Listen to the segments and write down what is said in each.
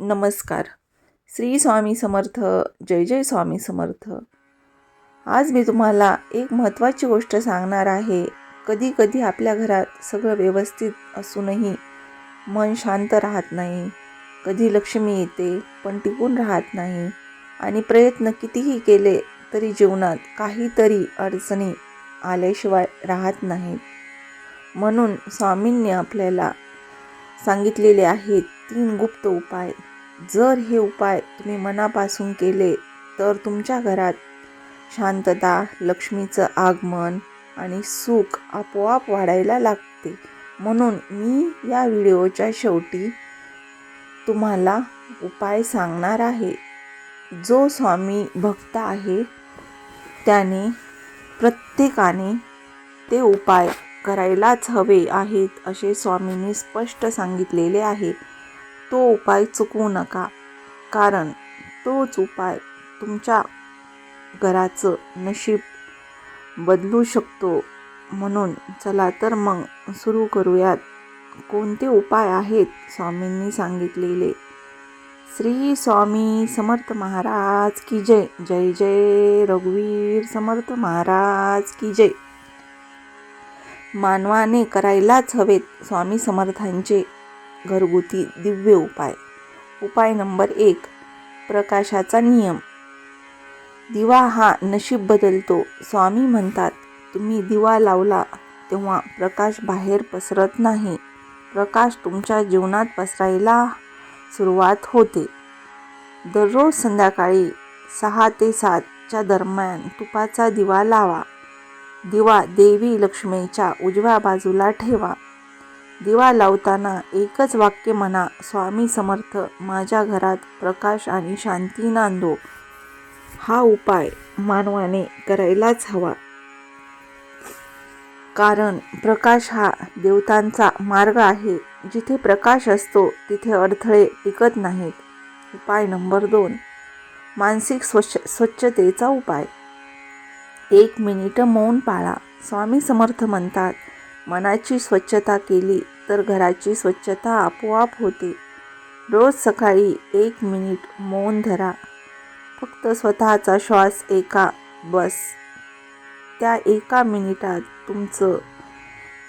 नमस्कार. श्री स्वामी समर्थ जय जय स्वामी समर्थ. आज मी तुम्हाला एक महत्त्वाची गोष्ट सांगणार आहे. कधी कधी आपल्या घरात सगळं व्यवस्थित असूनही मन शांत राहत नाही. कधी लक्ष्मी येते पण टिकून राहत नाही. आणि प्रयत्न कितीही केले तरी जीवनात काहीतरी अडचणी आल्याशिवाय राहत नाहीत. म्हणून स्वामींनी आपल्याला सांगितलेले आहेत तीन गुप्त उपाय. जर हे उपाय तुम्ही मनापासून केले तर तुमच्या घरात शांतता लक्ष्मीचं आगमन आणि सुख आपोआप वाढायला लागते. म्हणून मी या व्हिडिओच्या शेवटी तुम्हाला उपाय सांगणार आहे. जो स्वामी भक्त आहे त्याने प्रत्येकाने ते उपाय करायलाच हवे आहेत असे स्वामींनी स्पष्ट सांगितलेले आहे. तो उपाय चुकवू नका कारण तोच उपाय तुमच्या घराचं नशीब बदलू शकतो. म्हणून चला तर मग सुरू करूयात. कोणते उपाय आहेत? स्वामींनी सांगितलेले. श्री स्वामी समर्थ महाराज की जय. जय जय रघुवीर समर्थ महाराज की जय. मानवाने करायलाच हवेत स्वामी समर्थांचे घरगुती दिव्य उपाय. उपाय नंबर एक प्रकाशाचा नियम. दिवा हा नशीब बदलतो. स्वामी म्हणतात तुम्ही दिवा लावला तेव्हा प्रकाश बाहेर पसरत नाही. प्रकाश तुमच्या जीवनात पसरायला सुरुवात होते. दररोज संध्याकाळी सहा ते सातच्या दरम्यान तुपाचा दिवा लावा. दिवा देवी लक्ष्मीच्या उजव्या बाजूला ठेवा. दिवा लावताना एकच वाक्य म्हणा स्वामी समर्थ माझ्या घरात प्रकाश आणि शांती नांदो. हा उपाय मानवाने करायलाच हवा. कारण प्रकाश हा देवतांचा मार्ग आहे. जिथे प्रकाश असतो तिथे अडथळे टिकत नाहीत. उपाय नंबर दोन मानसिक स्वच्छ स्वच्छतेचा उपाय. एक मिनिट मौन पाळा. स्वामी समर्थ म्हणतात मनाची स्वच्छता केली तर घराची स्वच्छता आपोआप होते. रोज सकाळी एक मिनिट मौन धरा. फक्त स्वतःचा श्वास एका बस. त्या एका मिनिटात तुमचं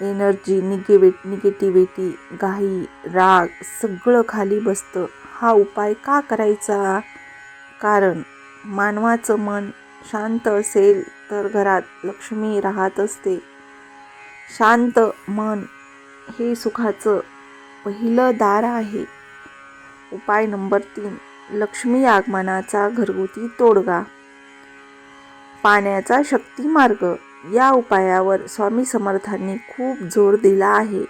एनर्जी निगेवि निगेटिव्हिटी घाई राग सगळं खाली बसतं. हा उपाय का करायचा? कारण मानवाचं मन शांत असेल तर घरात लक्ष्मी राहत असते. शांत मन हे सुखाचं पहिलं दार आहे. उपाय नंबर तीन लक्ष्मी आगमनाचा घरगुती तोडगा. पाण्याचा शक्ती मार्ग या उपायावर स्वामी समर्थांनी खूप जोर दिला आहे.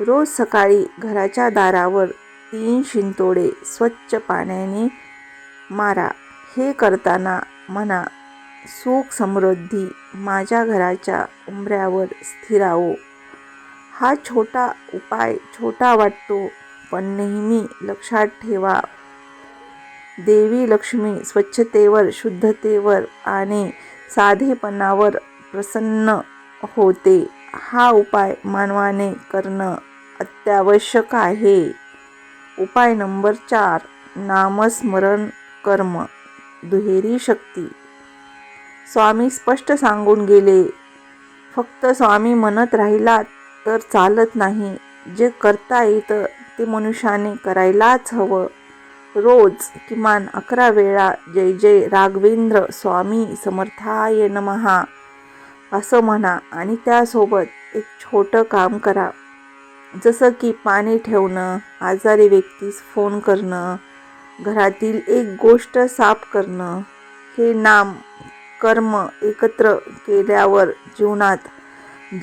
रोज सकाळी घराच्या दारावर तीन शिंतोडे स्वच्छ पाण्याने मारा. हे करताना म्हणा सुख समृद्धी माझ्या घराच्या उंबऱ्यावर स्थिरावो हा छोटा उपाय छोटा वाटतो पण नेहमी लक्षात ठेवा. देवी लक्ष्मी स्वच्छतेवर शुद्धतेवर आणि साधेपणावर प्रसन्न होते. हा उपाय मानवाने करणं अत्यावश्यक आहे. उपाय नंबर चार नामस्मरण कर्म. दुहेरी शक्ती. स्वामी स्पष्ट सांगून गेले फक्त स्वामी म्हणत राहिलात तर चालत नाही. जे करता येतं ते मनुष्याने करायलाच हवं. रोज किमान अकरा वेळा जय जय राघवेंद्र स्वामी समर्थाय नमहा असं म्हणा आणि त्यासोबत एक छोटं काम करा. जसं की पाणी ठेवणं आजारी व्यक्तीस फोन करणं घरातील एक गोष्ट साफ करणं हे नाम कर्म एकत्र केल्यावर जीवनात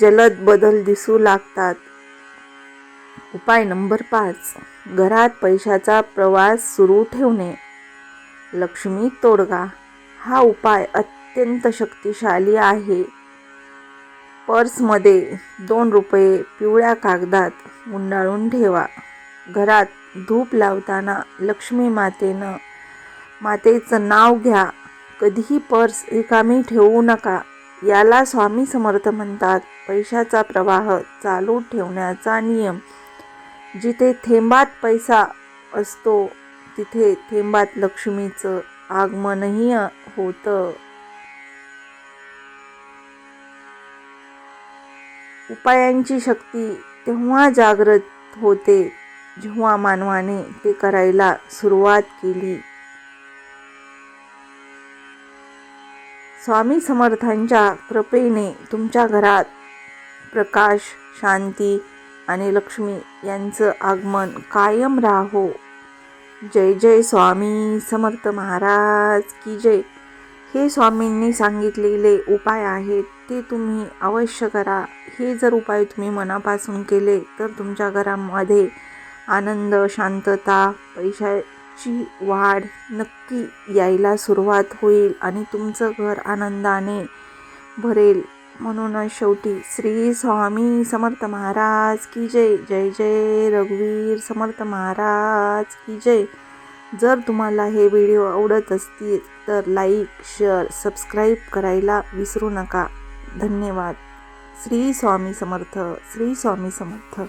जलद बदल दिसू लागतात. उपाय नंबर पाच. घरात पैशाचा प्रवास सुरू ठेवणे. लक्ष्मी तोडगा. हा उपाय अत्यंत शक्तिशाली आहे. पर्समध्ये दोन रुपये पिवळ्या कागदात गुंडाळून ठेवा. घरात धूप लावताना लक्ष्मी मातेनं मातेचं नाव घ्या. कधीही पर्स रिकामी ठेवू नका. याला स्वामी समर्थ म्हणतात. पैशाचा प्रवाह चालू ठेवण्याचा नियम. जिथे थेंबात पैसा असतो तिथे थेंबात लक्ष्मीचं आगमनही होतं. उपायांची शक्ती तेव्हा जागृत होते. जेव्हा मानवाने ते करायला सुरुवात केली. स्वामी समर्थांच्या कृपेने तुमच्या घरात प्रकाश शांती आणि लक्ष्मी यांचं आगमन कायम राहो. जय जय स्वामी समर्थ महाराज की जय. हे स्वामींनी सांगितलेले उपाय आहेत ते तुम्ही अवश्य करा. हे जर उपाय तुम्ही मनापासून केले तर तुमच्या घरामध्ये आनंद शांतता पैशाची वाढ नक्की यायला सुरुवात होईल आणि तुमचं घर आनंदाने भरेल. म्हणूनच शेवटी श्री स्वामी समर्थ महाराज की जय. जय जय. रघुवीर समर्थ महाराज की जय. जर तुम्हाला हे व्हिडिओ आवडत असतील तर लाईक शेअर सबस्क्राईब करायला विसरू नका. धन्यवाद. श्री स्वामी समर्थ. श्री स्वामी समर्थ.